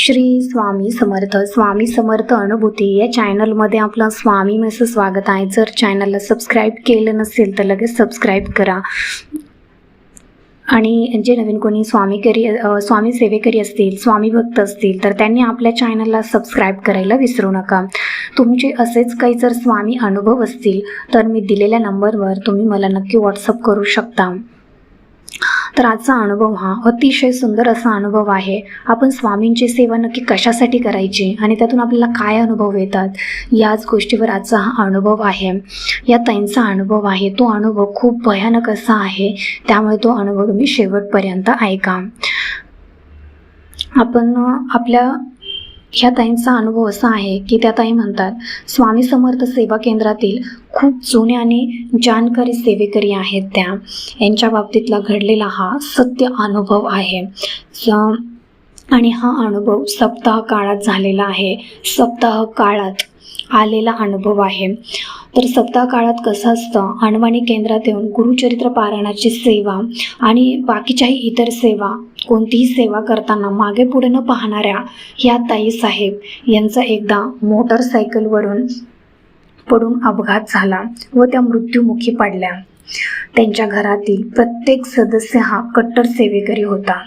श्री स्वामी समर्थ. स्वामी समर्थ अनुभूती. या चॅनलमध्ये आपलं स्वामी असं स्वागत आहे. जर चॅनलला सबस्क्राईब केलं नसेल तर लगेच सबस्क्राईब करा. आणि जे नवीन कोणी स्वामीकरी करी स्वामी सेवेकरी असतील स्वामी भक्त असतील तर त्यांनी आपल्या चॅनलला सबस्क्राईब करायला विसरू नका. तुमचे असेच काही जर स्वामी अनुभव असतील तर मी दिलेल्या नंबरवर तुम्ही मला नक्की व्हॉट्सअप करू शकता. तर आजचा अनुभव हा अतिशय सुंदर असा अनुभव आहे. आपण स्वामींची सेवा नक्की कशासाठी करायची आणि त्यातून आपल्याला काय अनुभव येतात याच गोष्टीवर आजचा हा अनुभव आहे. या ताईंचा अनुभव आहे. तो अनुभव खूप भयानक असा आहे. त्यामुळे तो अनुभव तुम्ही शेवटपर्यंत ऐका. आपण आपल्या ह्या ताईंचा अनुभव असा आहे की त्या ताई म्हणतात स्वामी समर्थ सेवा केंद्रातील खूप जुने आणि जाणकारी सेवेकरी आहेत त्या. यांच्या बाबतीतला घडलेला हा सत्य अनुभव आहे. स- आणि हा अनुभव सप्ताह काळात झालेला आहे. सप्ताह काळात आलेला अनुभव आहे. तर सप्ताह काळात कसं असतं? आणवाणी केंद्रात येऊन गुरुचरित्र पारायणाची सेवा आणि बाकीच्याही इतर सेवा कोणतीही सेवा करताना मागे पुढे न पाहणाऱ्या ह्या ताई साहेब यांचा एकदा मोटरसायकलवरून पडून अपघात झाला व त्या मृत्युमुखी पडल्या. त्यांच्या घरातील प्रत्येक सदस्य हा कट्टर सेवेकरी होता.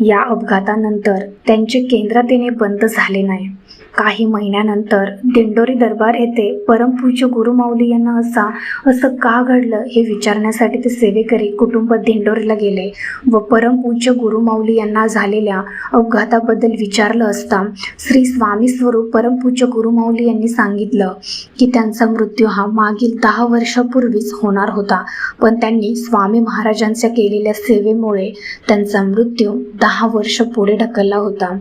या अपघातानंतर त्यांचे केंद्रात येणे बंद झाले नाही. काही महिन्यानंतर दिंडोरी दरबार येथे परमपूज्य गुरुमाऊली यांना असा असं का घडलं हे विचारण्यासाठी ते सेवेकरी कुटुंब दिंडोरीला गेले व परमपूज्य गुरुमाऊली यांना झालेल्या अपघाताबद्दल विचारलं असता श्री स्वामी स्वरूप परमपूज्य गुरुमाऊली यांनी सांगितलं की त्यांचा मृत्यू हा मागील दहा वर्षापूर्वीच होणार होता. पण त्यांनी स्वामी महाराजांच्या केलेल्या सेवेमुळे त्यांचा मृत्यू दहा वर्ष पुढे ढकलला होता.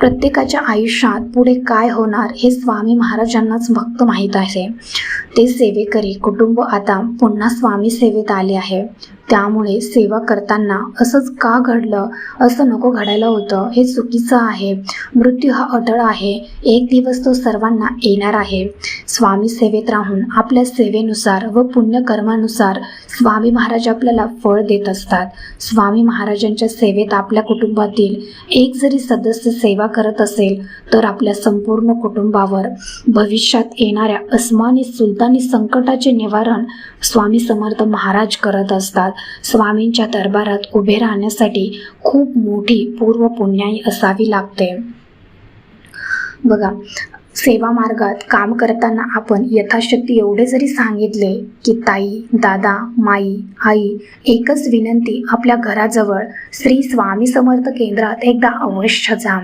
प्रत्येकाच्या आयुष्यात पुढे काय होणार हे स्वामी महाराजांनाच भक्त माहीत आहे. ते सेवेकरी कुटुंब आता पुन्हा स्वामी सेवेत आले आहे. त्यामुळे सेवा करताना असंच का घडलं? असं नको घडायला होतं. हे चुकीचं आहे. मृत्यू हा अटळ आहे. एक दिवस तो सर्वांना येणार आहे. स्वामी सेवेत राहून आपल्या सेवेनुसार व पुण्यकर्मानुसार स्वामी महाराज आपल्याला फळ देत असतात. स्वामी महाराजांच्या सेवेत आपल्या कुटुंबातील एक जरी सदस्य सेवा करत असेल तर आपल्या संपूर्ण कुटुंबावर भविष्यात येणाऱ्या अस्मानी सुलतानी संकटाचे निवारण स्वामी समर्थ महाराज करत असतात. स्वामींच्या दरबारात उभे राहण्यासाठी खूप मोठी पूर्व पुण्याई असावी लागते. बघा सेवा मार्गात काम करताना आपण यथाशक्ती एवढे जरी सांगितले की ताई दादा माई आई एकच विनंती आपल्या घराजवळ श्री स्वामी समर्थ केंद्रात एकदा अवश्य जा.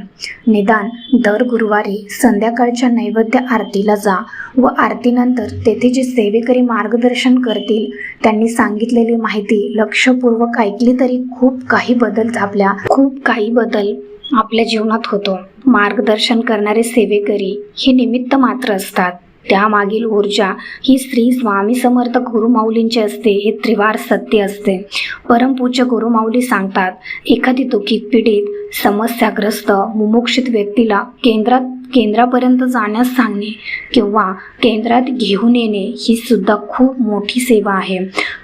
निदान दर गुरुवारी संध्याकाळच्या नैवेद्य आरतीला जा व आरतीनंतर तेथे जे सेवेकरी मार्गदर्शन करतील त्यांनी सांगितलेली माहिती लक्षपूर्वक ऐकली तरी खूप काही बदल आपल्या खूप काही बदल आपल्या जीवनात होतो. मार्गदर्शन करणारे सेवेकरी हे निमित्त मात्र असतात. त्यामागील ऊर्जा ही श्री स्वामी समर्थ गुरुमाऊलींची असते हे त्रिवार सत्य असते. परमपूज्य गुरुमाऊली सांगतात एखादी दुःखित पीडित समस्याग्रस्त मुमुक्षित व्यक्तीला केंद्रात केंद्रापर्यंत जाण्यास सांगणे किंवा केंद्रात घेऊन येणे ही सुद्धा खूप मोठी सेवा आहे.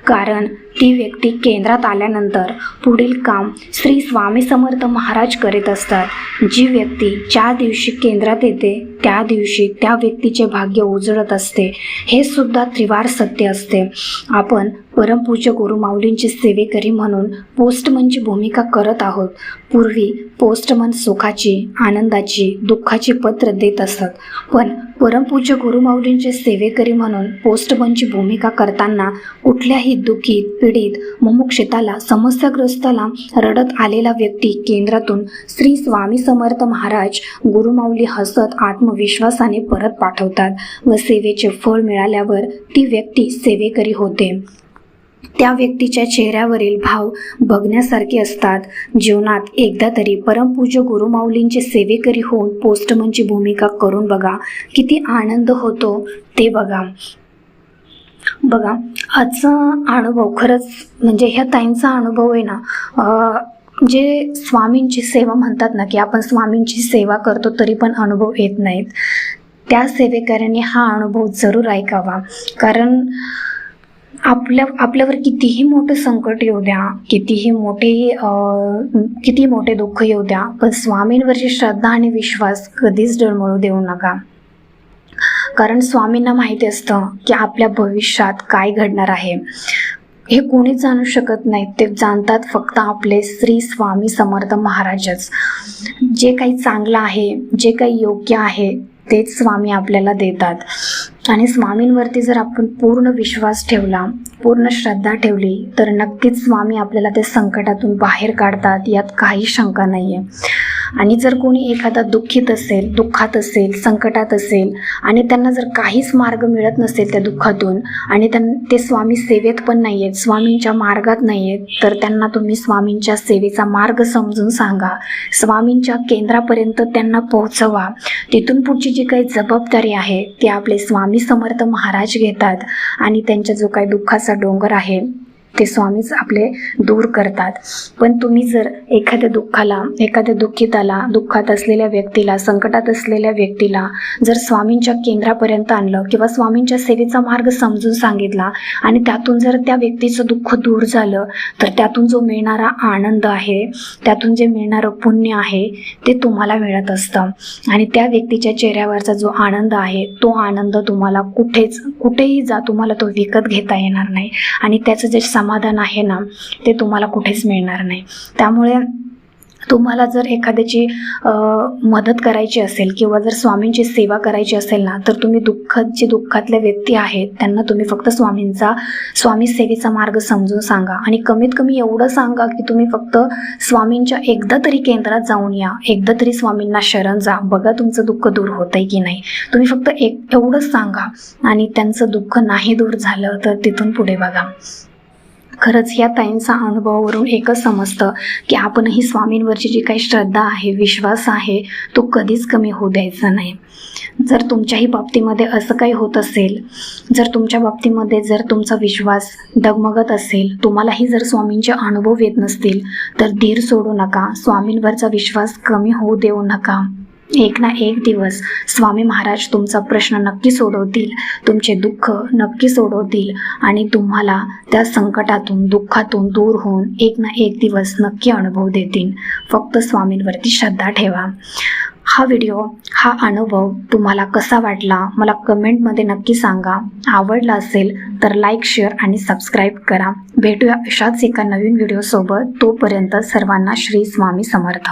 कारण ती व्यक्ती केंद्रात आल्यानंतर पुढील काम श्री स्वामी समर्थ महाराज करीत असतात. जी व्यक्ती ज्या दिवशी केंद्रात येते त्या दिवशी त्या व्यक्तीचे भाग्य उजळत असते. हे सुद्धा त्रिवार सत्य असते. आपण परमपूज्य गुरुमाऊलींची सेवेकरी म्हणून पोस्टमनची भूमिका करत आहोत. पूर्वी पोस्टमन सुखाची आनंदाची दुःखाची पत्र देत असत. पण परमपूज्य गुरुमाऊलींचे सेवेकरी म्हणून पोस्टमनची भूमिका करताना कुठल्याही दुःखीत पीडित मुमुक्षिताला समस्याग्रस्ताला रडत आलेला व्यक्ती केंद्रातून श्री स्वामी समर्थ महाराज गुरुमाऊली हसत आत्मविश्वासाने परत पाठवतात व सेवेचे फळ मिळाल्यावर ती व्यक्ती सेवेकरी होते. त्या व्यक्तीच्या चेहऱ्यावरील भाव बघण्यासारखे असतात. जीवनात एकदा तरी परमपूज्य गुरुमाऊलींचे सेवेकरी होऊन पोस्टमनची भूमिका करून बघा. किती आनंद होतो ते बघा. बघा आजचा अनुभव खरंच म्हणजे ह्या ताईंचा अनुभव आहे ना जे स्वामींची सेवा म्हणतात ना की आपण स्वामींची सेवा करतो तरी पण अनुभव येत नाहीत. त्या सेवेकऱ्यांनी हा अनुभव जरूर ऐकावा. कारण आपल्या आपल्यावर कितीही मोठं संकट येऊ द्या कितीही मोठे किती मोठे दुःख येऊ द्या पण स्वामींवरची श्रद्धा आणि विश्वास कधीच डळमळू देऊ नका. कारण स्वामींना माहिती असतं की आपल्या भविष्यात काय घडणार आहे. हे कोणीच जाणू शकत नाहीत. ते जाणतात फक्त आपले श्री स्वामी समर्थ महाराजच. जे काही चांगलं आहे जे काही योग्य आहे तेच स्वामी आपल्याला देतात. आणि स्वामींवरती जर आपण पूर्ण विश्वास ठेवला पूर्ण श्रद्धा ठेवली तर नक्कीच स्वामी आपल्याला ते संकटातून बाहेर काढतात यात काही शंका नाही आहे आणि जर कोणी एखादा दुःखीत असेल दुःखात असेल संकटात असेल आणि त्यांना जर काहीच मार्ग मिळत नसेल त्या दुःखातून आणि त्यां ते स्वामी सेवेत पण नाही आहेत स्वामींच्या मार्गात नाही आहेत तर त्यांना तुम्ही स्वामींच्या सेवेचा मार्ग समजून सांगा. स्वामींच्या केंद्रापर्यंत त्यांना पोहोचवा. तिथून पुढची जी काही जबाबदारी आहे ती आपले स्वामी समर्थ महाराज घेतात आणि त्यांच्या जो काही दुःखाचा डोंगर आहे ते स्वामीच आपले दूर करतात. पण तुम्ही जर एखाद्या दुःखाला एखाद्या दुःखिताला दुःखात असलेल्या व्यक्तीला संकटात असलेल्या व्यक्तीला जर स्वामींच्या केंद्रापर्यंत आणलं किंवा स्वामींच्या सेवेचा मार्ग समजून सांगितला आणि त्यातून जर त्या व्यक्तीचं दुःख दूर झालं तर त्यातून जो मिळणारा आनंद आहे त्यातून जे मिळणारं पुण्य आहे ते तुम्हाला मिळत असतं. आणि त्या व्यक्तीच्या चेहऱ्यावरचा जो आनंद आहे तो आनंद तुम्हाला कुठेच कुठेही जा तुम्हाला तो विकत घेता येणार नाही. आणि त्याचं जे समाधान आहे ना ते तुम्हाला कुठेच मिळणार नाही. त्यामुळे तुम्हाला जर एखाद्याची मदत करायची असेल किंवा जर स्वामींची सेवा करायची असेल ना तर तुम्ही दुःख जे दुःखातले व्यक्ती आहेत त्यांना तुम्ही फक्त स्वामींचा स्वामी सेवेचा मार्ग समजून सांगा. आणि कमीत कमी एवढं सांगा की तुम्ही फक्त स्वामींच्या एकदा तरी केंद्रात जाऊन या एकदा तरी स्वामींना शरण जा बघा तुमचं दुःख दूर होतंय की नाही. तुम्ही फक्त एक एवढंच सांगा. आणि त्यांचं दुःख नाही दूर झालं तर तिथून पुढे बघा. खरंच या ताईंचा अनुभवावरून एकच समजतं की आपणही स्वामींवरची जी काही श्रद्धा आहे विश्वास आहे तो कधीच कमी होऊ द्यायचा नाही. जर तुमच्याही बाबतीमध्ये असं काही होत असेल जर तुमच्या बाबतीमध्ये जर तुमचा विश्वास डगमगत असेल तुम्हालाही जर स्वामींचे अनुभव येत नसतील तर धीर सोडू नका. स्वामींवरचा विश्वास कमी होऊ देऊ नका. एक ना एक दिवस स्वामी महाराज तुमचा प्रश्न नक्की सोडवतील तुमचे दुःख नक्की सोडवतील आणि तुम्हाला त्या संकटातून दुःखातून दूर होऊन एक ना एक दिवस नक्की अनुभव देतील. फक्त स्वामींवरती श्रद्धा ठेवा. हा व्हिडिओ हा अनुभव तुम्हाला कसा वाटला? मला कमेंटमध्ये नक्की सांगा. आवडला असेल तर लाईक शेअर आणि सबस्क्राईब करा. भेटूया अशाच एका नवीन व्हिडिओसोबत तोपर्यंत सर्वांना श्री स्वामी समर्थ.